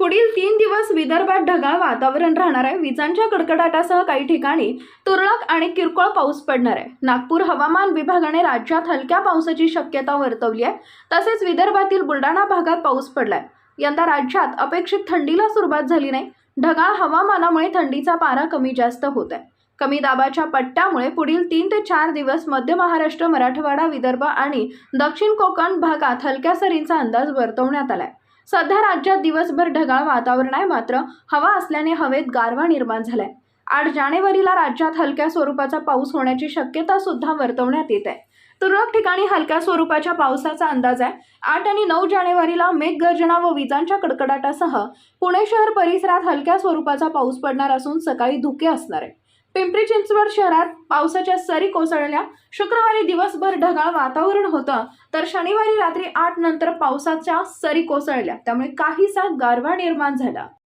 पुढील तीन दिवस विदर्भात ढगाळ वातावरण राहणार आहे. विजांच्या कडकडाटासह काही ठिकाणी तुरळक आणि किरकोळ पाऊस पडणार आहे. नागपूर हवामान विभागाने राज्यात हलक्या पावसाची शक्यता वर्तवली आहे. तसेच विदर्भातील बुलढाणा भागात पाऊस पडलाय. यंदा राज्यात अपेक्षित थंडीला सुरुवात झाली नाही. ढगाळ हवामानामुळे थंडीचा पारा कमी जास्त होत आहे. कमी दाबाच्या पट्ट्यामुळे पुढील तीन ते चार दिवस मध्य महाराष्ट्र मराठवाडा विदर्भ आणि दक्षिण कोकण भागात हलक्या सरींचा अंदाज वर्तवण्यात आलाय. सध्या राज्यात दिवसभर ढगाळ वातावरण आहे मात्र हवा असल्याने हवेत गारवा निर्माण झालाय. आठ जानेवारीला राज्यात हलक्या स्वरूपाचा पाऊस होण्याची शक्यता सुद्धा वर्तवण्यात येत आहे. तुरळक ठिकाणी हलक्या स्वरूपाच्या पावसाचा अंदाज आहे. आठ आणि नऊ जानेवारीला मेघगर्जना व विजांच्या कडकडाटासह पुणे शहर परिसरात हलक्या स्वरूपाचा पाऊस पडणार असून सकाळी धुके असणार आहे. पिंपरी चिंचवड शहरात पावसाच्या सरी कोसळल्या. शुक्रवारी दिवसभर ढगाळ वातावरण होतं तर शनिवारी रात्री आठ नंतर पावसाच्या सरी कोसळल्या. त्यामुळे काहीसा गारवा निर्माण झाला.